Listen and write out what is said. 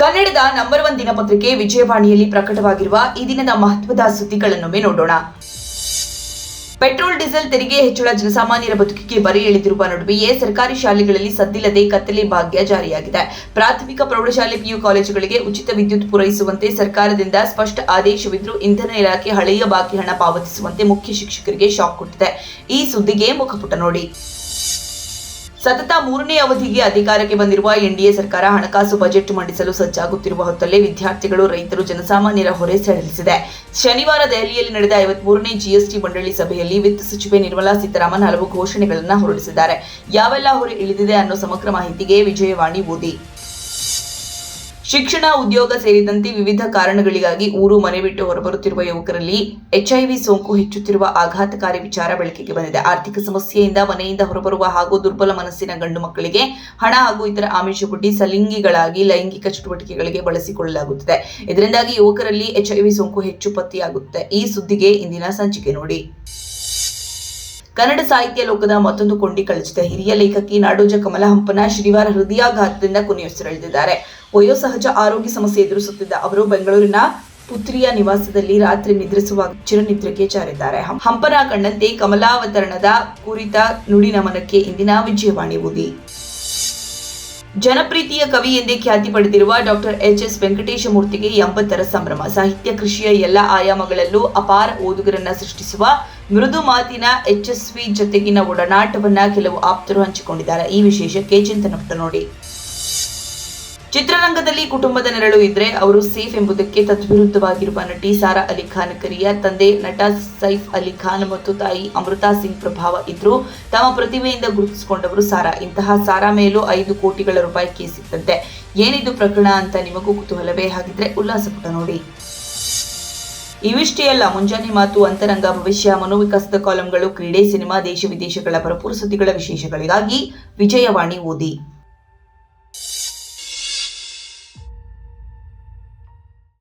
ಕನ್ನಡದ number one ದಿನಪತ್ರಿಕೆ ವಿಜಯವಾಣಿಯಲ್ಲಿ ಪ್ರಕಟವಾಗಿರುವ ಈ ದಿನದ ಮಹತ್ವದ ಸುದ್ದಿಗಳನ್ನೊಮ್ಮೆ ನೋಡೋಣ. ಪೆಟ್ರೋಲ್, ಡೀಸೆಲ್ ತೆರಿಗೆ ಹೆಚ್ಚಳ, ಜನಸಾಮಾನ್ಯರ ಬದುಕಿಗೆ ಬರೆ ಎಳೆದಿರುವ ನಡುವೆಯೇ ಸರ್ಕಾರಿ ಶಾಲೆಗಳಲ್ಲಿ ಸದ್ದಿಲ್ಲದೆ ಕತ್ತಲೆ ಭಾಗ್ಯ ಜಾರಿಯಾಗಿದೆ. ಪ್ರಾಥಮಿಕ ಪ್ರೌಢಶಾಲೆ ಪಿಯು ಕಾಲೇಜುಗಳಿಗೆ ಉಚಿತ ವಿದ್ಯುತ್ ಪೂರೈಸುವಂತೆ ಸರ್ಕಾರದಿಂದ ಸ್ಪಷ್ಟ ಆದೇಶವಿದ್ದರೂ ಇಂಧನ ಇಲಾಖೆ ಹಳೆಯ ಬಾಕಿ ಹಣ ಪಾವತಿಸುವಂತೆ ಮುಖ್ಯ ಶಿಕ್ಷಕರಿಗೆ ಶಾಕ್ ಕೊಟ್ಟಿದೆ. ಈ ಸುದ್ದಿಗೆ ಮುಖಪುಟ ನೋಡಿ. ಸತತ ಮೂರನೇ ಅವಧಿಗೆ ಅಧಿಕಾರಕ್ಕೆ ಬಂದಿರುವ ಎನ್ಡಿಎ ಸರ್ಕಾರ ಹಣಕಾಸು ಬಜೆಟ್ ಮಂಡಿಸಲು ಸಜ್ಜಾಗುತ್ತಿರುವ ಹೊತ್ತಲ್ಲೇ ವಿದ್ಯಾರ್ಥಿಗಳು, ರೈತರು, ಜನಸಾಮಾನ್ಯರ ಹೊರೆ ಸಡಿಲಿಸಿದೆ. ಶನಿವಾರ ದೆಹಲಿಯಲ್ಲಿ ನಡೆದ ಐವತ್ಮೂರನೇ ಜಿಎಸ್ಟಿ ಮಂಡಳಿ ಸಭೆಯಲ್ಲಿ ವಿತ್ತ ಸಚಿವೆ ನಿರ್ಮಲಾ ಸೀತಾರಾಮನ್ ಹಲವು ಘೋಷಣೆಗಳನ್ನು ಹೊರಡಿಸಿದ್ದಾರೆ. ಯಾವೆಲ್ಲ ಹೊರೆ ಇಳಿದಿದೆ ಅನ್ನೋ ಸಮಗ್ರ ಮಾಹಿತಿಗೆ ವಿಜಯವಾಣಿ ಓದಿ. ಶಿಕ್ಷಣ ಉದ್ಯೋಗ ಸೇರಿದಂತೆ ವಿವಿಧ ಕಾರಣಗಳಿಗಾಗಿ ಊರು ಮನೆ ಬಿಟ್ಟು ಹೊರಬರುತ್ತಿರುವ ಯುವಕರಲ್ಲಿ ಎಚ್ಐವಿ ಸೋಂಕು ಹೆಚ್ಚುತ್ತಿರುವ ಆಘಾತಕಾರಿ ವಿಚಾರ ಬೆಳಕಿಗೆ ಬಂದಿದೆ. ಆರ್ಥಿಕ ಸಮಸ್ಯೆಯಿಂದ ಮನೆಯಿಂದ ಹೊರಬರುವ ಹಾಗೂ ದುರ್ಬಲ ಮನಸ್ಸಿನ ಗಂಡು ಮಕ್ಕಳಿಗೆ ಹಣ ಹಾಗೂ ಇತರ ಆಮಿಷಗುಡ್ಡಿ ಸಲಿಂಗಿಗಳಾಗಿ ಲೈಂಗಿಕ ಚಟುವಟಿಕೆಗಳಿಗೆ ಬಳಸಿಕೊಳ್ಳಲಾಗುತ್ತದೆ. ಇದರಿಂದಾಗಿ ಯುವಕರಲ್ಲಿ ಎಚ್ಐವಿ ಸೋಂಕು ಹೆಚ್ಚು ಪತ್ತೆಯಾಗುತ್ತೆ ಈ ಸುದ್ದಿಗೆ ಇಂದಿನ ಸಂಚಿಕೆ ನೋಡಿ. ಕನ್ನಡ ಸಾಹಿತ್ಯ ಲೋಕದ ಮತ್ತೊಂದು ಕೊಂಡಿ ಕಳಚಿದ ಹಿರಿಯ ಲೇಖಕಿ, ನಾಡೋಜ ಕಮಲ ಹಂಪನ ಶನಿವಾರ ಹೃದಯಾಘಾತದಿಂದ ಕೊನೆಯುಸಿರೆಳೆದಿದ್ದಾರೆ. ವಯೋಸಹಜ ಆರೋಗ್ಯ ಸಮಸ್ಯೆ ಎದುರಿಸುತ್ತಿದ್ದ ಅವರು ಬೆಂಗಳೂರಿನ ಪುತ್ರಿಯ ನಿವಾಸದಲ್ಲಿ ರಾತ್ರಿ ನಿದ್ರಿಸುವಾಗ ಚಿರನಿದ್ರೆಗೆ ಜಾರಿದ್ದಾರೆ. ಹಂಪನ ಕಂಡಂತೆ ಕಮಲಾವತರಣದ ಕುರಿತ ನುಡಿ ನಮನಕ್ಕೆ ಇಂದಿನ ವಿಜಯವಾಣಿ ಓದಿ ಜನಪ್ರೀತಿಯ ಕವಿ ಎಂದೇ ಖ್ಯಾತಿ ಪಡೆದಿರುವ ಡಾಕ್ಟರ್ ಎಚ್ ಎಸ್ ವೆಂಕಟೇಶ ಮೂರ್ತಿಗೆ ಎಂಬತ್ತರ ಸಂಭ್ರಮ. ಸಾಹಿತ್ಯ, ಕೃಷಿಯ ಎಲ್ಲ ಆಯಾಮಗಳಲ್ಲೂ ಅಪಾರ ಓದುಗರನ್ನ ಸೃಷ್ಟಿಸುವ ಮೃದು ಮಾತಿನ ಎಚ್ ಎಸ್ ವಿ ಜೊತೆಗಿನ ಒಡನಾಟವನ್ನ ಕೆಲವು ಆಪ್ತರು ಹಂಚಿಕೊಂಡಿದ್ದಾರೆ. ಈ ವಿಶೇಷಕ್ಕೆ ಚಿಂತನಪುಟ ನೋಡಿ. ಚಿತ್ರರಂಗದಲ್ಲಿ ಕುಟುಂಬದ ನೆರಳು ಇದ್ರೆ ಅವರು ಸೇಫ್ ಎಂಬುದಕ್ಕೆ ತದ್ವಿರುದ್ಧವಾಗಿರುವ ನಟಿ ಸಾರಾ ಅಲಿ ಖಾನ್ ಕರಿಯ ತಂದೆ ನಟ ಸೈಫ್ ಅಲಿ ಖಾನ್ ಮತ್ತು ತಾಯಿ ಅಮೃತಾ ಸಿಂಗ್ ಪ್ರಭಾವ ಇದ್ರು ತಮ್ಮ ಪ್ರತಿಭೆಯಿಂದ ಗುರುತಿಸಿಕೊಂಡವರು ಸಾರಾ. ಇಂತಹ ಸಾರಾ ಮೇಲೂ ಐದು ಕೋಟಿಗಳ ರೂಪಾಯಿ ಕೇಸಿತ್ತಂತೆ ಏನಿದು ಪ್ರಕರಣ ಅಂತ ನಿಮಗೂ ಕುತೂಹಲವೇ? ಹಾಗಿದ್ರೆ ಉಲ್ಲಾಸ ನೋಡಿ. ಇವಿಷ್ಟೇ ಅಲ್ಲ ಮುಂಜಾನೆ ಮಾತು, ಅಂತರಂಗ, ಭವಿಷ್ಯ, ಮನೋವಿಕಾಸದ ಕಾಲಂಗಳು, ಕ್ರೀಡೆ, ಸಿನಿಮಾ, ದೇಶ ವಿದೇಶಗಳ ಭರಪೂರ ಸುದ್ದಿಗಳ ವಿಶೇಷಗಳಿಗಾಗಿ ವಿಜಯವಾಣಿ ಓದಿ.